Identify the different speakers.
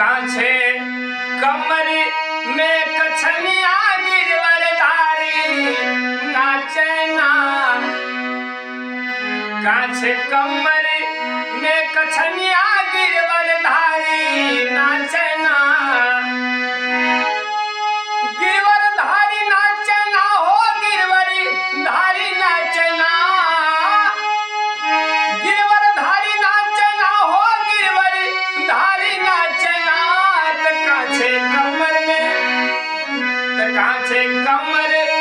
Speaker 1: કાંછે કમર મે કછનિયા ગિરવરધારી નાચે ના. કાંછે કમર મે કછનિયા কাছে কামরে